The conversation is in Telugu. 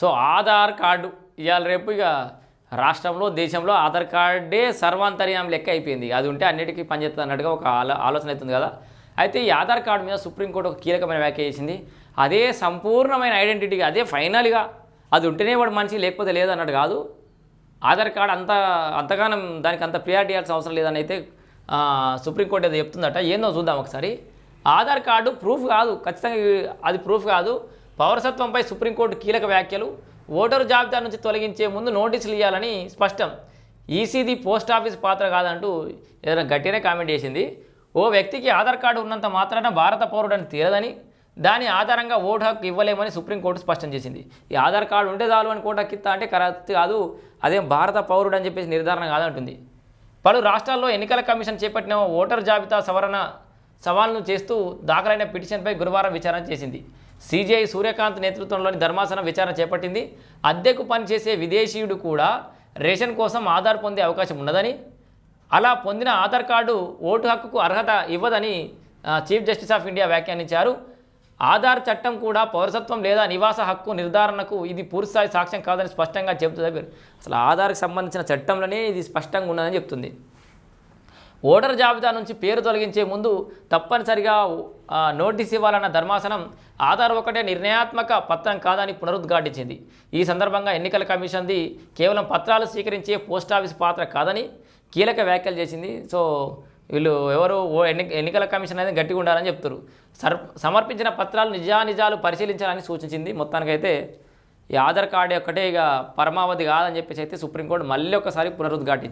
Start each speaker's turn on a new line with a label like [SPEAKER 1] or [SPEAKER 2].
[SPEAKER 1] సో ఆధార్ కార్డు ఇవాళ రేపు ఇక రాష్ట్రంలో దేశంలో ఆధార్ కార్డే సర్వాంతర్యం లెక్క అయిపోయింది. అది ఉంటే అన్నిటికీ పనిచేస్తుంది అన్నట్టుగా ఒక ఆలో ఆలోచన అవుతుంది కదా. అయితే ఈ ఆధార్ కార్డు మీద సుప్రీంకోర్టు ఒక కీలకమైన వ్యాఖ్య చేసింది. అదే సంపూర్ణమైన ఐడెంటిటీగా అదే ఫైనల్గా అది ఉంటేనే వాడు మనిషి లేకపోతే లేదన్నట్టు కాదు. ఆధార్ కార్డు అంత అంతగానం దానికి అంత ప్రియారిటీ ఇవ్వాల్సిన అవసరం లేదని అయితే సుప్రీంకోర్టు ఏదో చెప్తుందట. ఏందో చూద్దాం ఒకసారి. ఆధార్ కార్డు ప్రూఫ్ కాదు. ఖచ్చితంగా అది ప్రూఫ్ కాదు. పౌరసత్వంపై సుప్రీంకోర్టు కీలక వ్యాఖ్యలు ఓటరు జాబితా నుంచి తొలగించే ముందు నోటీసులు ఇవ్వాలని స్పష్టం. ఈసీది పోస్ట్ ఆఫీస్ పాత్ర కాదంటూ ఏదైనా గట్టినే కామెంట్ చేసింది. ఓ వ్యక్తికి ఆధార్ కార్డు ఉన్నంత మాత్రాన భారత పౌరుడని తీరదని దాని ఆధారంగా ఓటు హక్కు ఇవ్వలేమని సుప్రీంకోర్టు స్పష్టం చేసింది. ఈ ఆధార్ కార్డు ఉంటే చాలు అని కోట కిత్తా అంటే కరెక్ట్ కాదు అదేం భారత పౌరుడు అని చెప్పేసి నిర్ధారణ కాదంటుంది. పలు రాష్ట్రాల్లో ఎన్నికల కమిషన్ చేపట్టిన ఓటర్ జాబితా సవరణ సవాల్ను చేస్తూ దాఖలైన పిటిషన్పై గురువారం విచారణ చేసింది. సిజిఐ సూర్యకాంత్ నేతృత్వంలోని ధర్మాసనం విచారణ చేపట్టింది. అద్దెకు పనిచేసే విదేశీయుడు కూడా రేషన్ కోసం ఆధార్ పొందే అవకాశం ఉన్నదని అలా పొందిన ఆధార్ కార్డు ఓటు హక్కుకు అర్హత ఇవ్వదని చీఫ్ జస్టిస్ ఆఫ్ ఇండియా వ్యాఖ్యానించారు. ఆధార్ చట్టం కూడా పౌరసత్వం లేదా నివాస హక్కు నిర్ధారణకు ఇది పూర్తిస్థాయి సాక్ష్యం కాదని స్పష్టంగా చెబుతుంది అసలు ఆధార్కి సంబంధించిన చట్టంలోనే ఇది స్పష్టంగా ఉన్నదని చెప్తుంది. ఓటర్ జాబితా నుంచి పేరు తొలగించే ముందు తప్పనిసరిగా నోటీస్ ఇవ్వాలన్న ధర్మాసనం ఆధార్ ఒకటే నిర్ణయాత్మక పత్రం కాదని పునరుద్ఘాటించింది. ఈ సందర్భంగా ఎన్నికల కమిషన్ది కేవలం పత్రాలు స్వీకరించే పోస్టాఫీస్ పాత్ర కాదని కీలక వ్యాఖ్యలు చేసింది. సో వీళ్ళు ఎవరు ఓ ఎన్ని ఎన్నికల కమిషన్ అనేది గట్టిగా ఉండాలని చెప్తారు. సర్ సమర్పించిన పత్రాలు నిజానిజాలు పరిశీలించాలని సూచించింది. మొత్తానికైతే ఈ ఆధార్ కార్డు ఒక్కటే ఇక పరమావధి కాదని చెప్పేసి అయితే సుప్రీంకోర్టు మళ్ళీ ఒకసారి పునరుద్ఘాటించింది.